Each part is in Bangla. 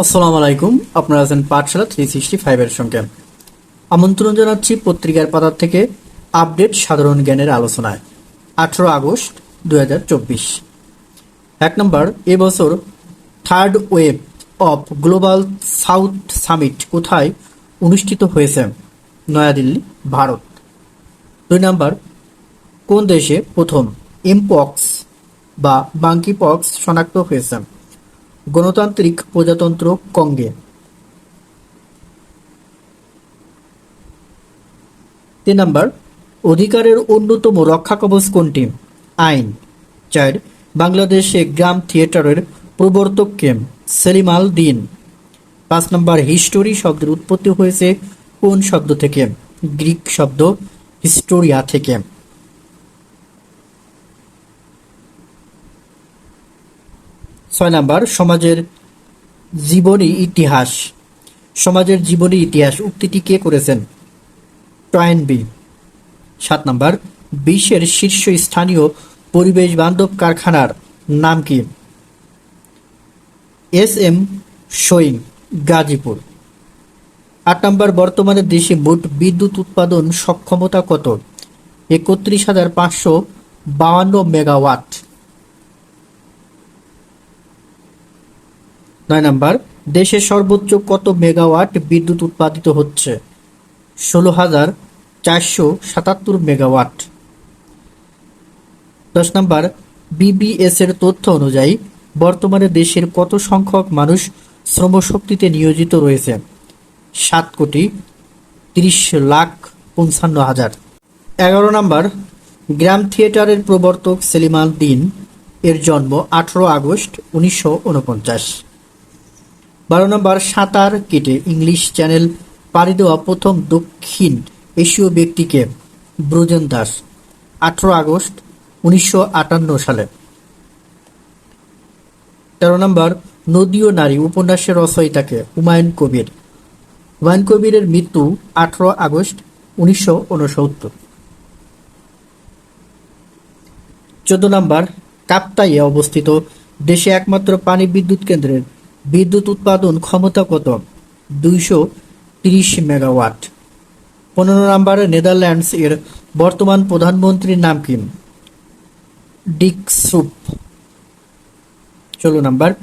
আসসালামু আলাইকুম, আপনারা আছেন পাঠশালা থ্রি সিক্সটি ফাইভের সঙ্গে। আমন্ত্রণ জানাচ্ছি পত্রিকার পাতার থেকে আপডেট সাধারণ জ্ঞানের আলোচনায়, আঠারো আগস্ট দু এক নম্বর, এবছর third wave of global south summit কোথায় অনুষ্ঠিত হয়েছে? নয়াদিল্লি, ভারত। দুই নম্বর, কোন দেশে প্রথম এমপক্স বা বাঙ্কিপক্স শনাক্ত হয়েছে? গণতান্ত্রিক প্রজাতন্ত্র কঙ্গে। তিন নম্বর, অধিকারের অন্যতম রক্ষা কবচ কোনটি? আইন। চার, বাংলাদেশে গ্রাম থিয়েটারের প্রবর্তক কেম? সেলিম আল দিন। পাঁচ নম্বর, হিস্টোরি শব্দের উৎপত্তি হয়েছে কোন শব্দ থেকে? গ্রিক শব্দ হিস্টোরিয়া থেকে। ছয় নাম্বার, সমাজের জীবনী ইতিহাস। সমাজের জীবনী ইতিহাস উক্তিটি কে করেছেন? টয়েন বি। সাত নাম্বার, বিশ্বের শীর্ষ স্থানীয় পরিবেশ বান্ধব কারখানার নাম কি? S M sewing, Gazipur. আট নম্বর, বর্তমানে দেশে মোট বিদ্যুৎ উৎপাদন সক্ষমতা কত? একত্রিশ হাজার পাঁচশো বাউান্ন মেগাওয়াট। নয় নাম্বার দেশে সর্বোচ্চ কত মেগাওয়াট বিদ্যুৎ উৎপাদিত হচ্ছে? ষোলো হাজার চারশো সাতাত্তর মেগাওয়াট। দশ নাম্বার বিবিএস এর তথ্য অনুযায়ী, বর্তমানে দেশের কত সংখ্যক মানুষ শ্রমশক্তিতে নিয়োজিত রয়েছে? সাত কোটি তিরিশ লাখ পঞ্চান্ন হাজার। এগারো নাম্বার, গ্রাম থিয়েটারের প্রবর্তক সেলিমাল দিন, এর জন্ম আঠারো আগস্ট উনিশশো উনপঞ্চাশ। বারো নম্বর সাঁতার কেটে ইংলিশ চ্যানেল পাড়ি দেওয়া প্রথম দক্ষিণ এশীয় ব্যক্তিকে ব্রুজেন দাস, আঠারো আগস্ট উনিশশো আটান্ন সালে। তেরো নম্বর, নদী ও নারী উপন্যাসের রচয়িতাকে হুমায়ুন কবির। হুমায়ুন কবিরের মৃত্যু আঠারো আগস্ট উনিশশো চোদ্দ নম্বর, কাপ্তাইয়ে অবস্থিত দেশে একমাত্র পানি বিদ্যুৎ কেন্দ্রের বিদ্যুৎ উৎপাদন ক্ষমতা কত? দুইশো তিরিশ মেগাওয়াট। পনেরো নম্বর, নেদারল্যান্ডস এর বর্তমান প্রধানমন্ত্রীর নাম কি? ষোলো নম্বর,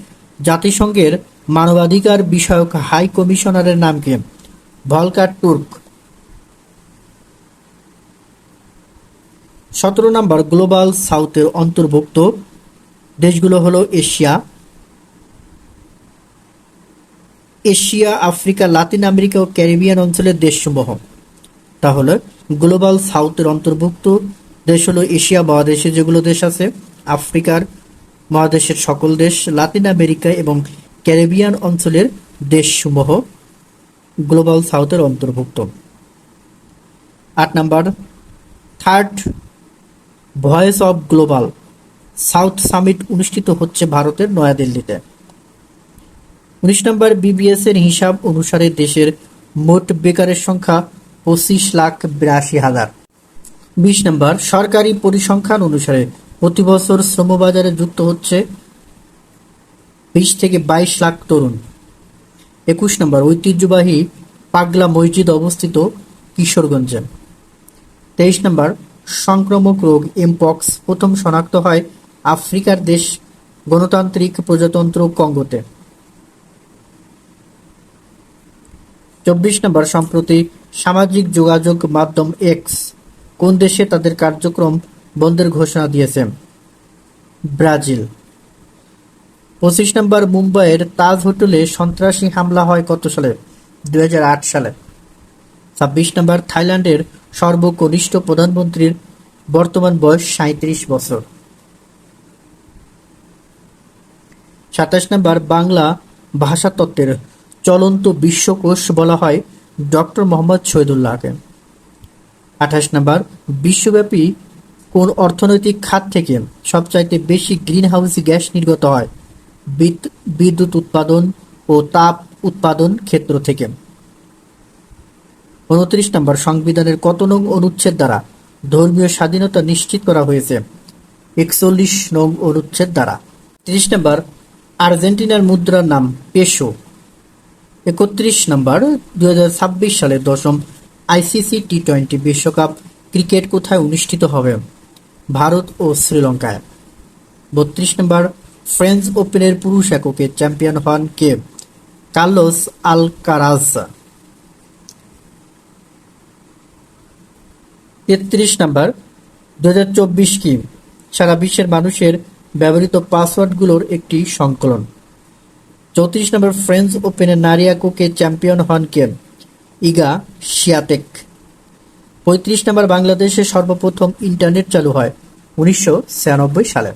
জাতিসংঘের মানবাধিকার বিষয়ক হাই কমিশনারের নাম কি? ভলকার টুর্ক সতেরো নম্বর, গ্লোবাল সাউথের অন্তর্ভুক্ত দেশগুলো হলো Asia Asia, Africa, Latin America ও ক্যারিবিয়ান অঞ্চলের দেশসমূহ। তাহলে গ্লোবাল সাউথের অন্তর্ভুক্ত দেশ হলো এশিয়া মহাদেশে যেগুলো দেশ আছে, আফ্রিকার মহাদেশের সকল দেশ, লাতিন আমেরিকা এবং ক্যারিবিয়ান অঞ্চলের দেশসমূহ গ্লোবাল সাউথের অন্তর্ভুক্ত। আট number, third voice of global. South summit অনুষ্ঠিত হচ্ছে ভারতের নয়াদিল্লিতে। উনিশ নম্বর বিবিএস এর হিসাব অনুসারে দেশের মোট বেকারের সংখ্যা পঁচিশ লাখ বিরাশি হাজার। বিশ নম্বর, সরকারি পরিসংখ্যান অনুসারে প্রতি বছর শ্রমবাজারে যুক্ত হচ্ছে বিশ থেকে বাইশ লাখ তরুণ। একুশ নম্বর, ঐতিহ্যবাহী পাগলা মসজিদ অবস্থিত কিশোরগঞ্জে। তেইশ নম্বর, সংক্রামক রোগ এমপক্স প্রথম শনাক্ত হয় আফ্রিকার দেশ গণতান্ত্রিক প্রজাতন্ত্র কঙ্গোতে। চব্বিশ নম্বর সম্প্রতি সামাজিক যোগাযোগ মাধ্যম এক্স কোন দেশে তাদের কার্যক্রম বন্ধের ঘোষণা দিয়েছে? ব্রাজিল। পঁচিশ নম্বর মুম্বাইয়ের তাজ হোটেলে সন্ত্রাসী হামলা হয় কত সালে? দুই হাজার আট সালে। ছাব্বিশ নম্বর থাইল্যান্ডের সর্বকনিষ্ঠ প্রধানমন্ত্রীর বর্তমান বয়স সাঁত্রিশ বছর। সাতাশ নম্বর বাংলা ভাষাতত্ত্বের চলন্ত বিশ্বকোষ বলা হয় ডক্টর মোহাম্মদ শহীদুল্লাহকে। আঠাশ নম্বর, বিশ্বব্যাপী কোন অর্থনৈতিক খাত থেকে সবচাইতে বেশি গ্রিন হাউস গ্যাস নির্গত হয়? বিদ্যুৎ উৎপাদন ও তাপ উৎপাদন ক্ষেত্র থেকে। উনত্রিশ নম্বর, সংবিধানের কত নং অনুচ্ছেদ দ্বারা ধর্মীয় স্বাধীনতা নিশ্চিত করা হয়েছে? একচল্লিশ নং অনুচ্ছেদ দ্বারা। ত্রিশ নম্বর, আর্জেন্টিনার মুদ্রার নাম পেশো। একত্রিশ নম্বর, দুই হাজার ছাব্বিশ সালে দশম আইসিসি টি টোয়েন্টি বিশ্বকাপ ক্রিকেট কোথায় অনুষ্ঠিত হবে? ভারত ও শ্রীলঙ্কায়। বত্রিশ নম্বর, ফ্রেঞ্চ ওপেনের পুরুষ এককে চ্যাম্পিয়ন হন কে? Carlos Alcaraz. তেত্রিশ নম্বর দু হাজার চব্বিশ কি? সারা বিশ্বের মানুষের ব্যবহৃত পাসওয়ার্ডগুলোর একটি সংকলন। চৌত্রিশ নম্বর ফ্রেঞ্চ ওপেনে নারিয়া কুকে চ্যাম্পিয়ন হন কে? ইগা শিয়াতেক পঁয়ত্রিশ নম্বর বাংলাদেশে সর্বপ্রথম ইন্টারনেট চালু হয় উনিশশো ছিয়ানব্বই সালে।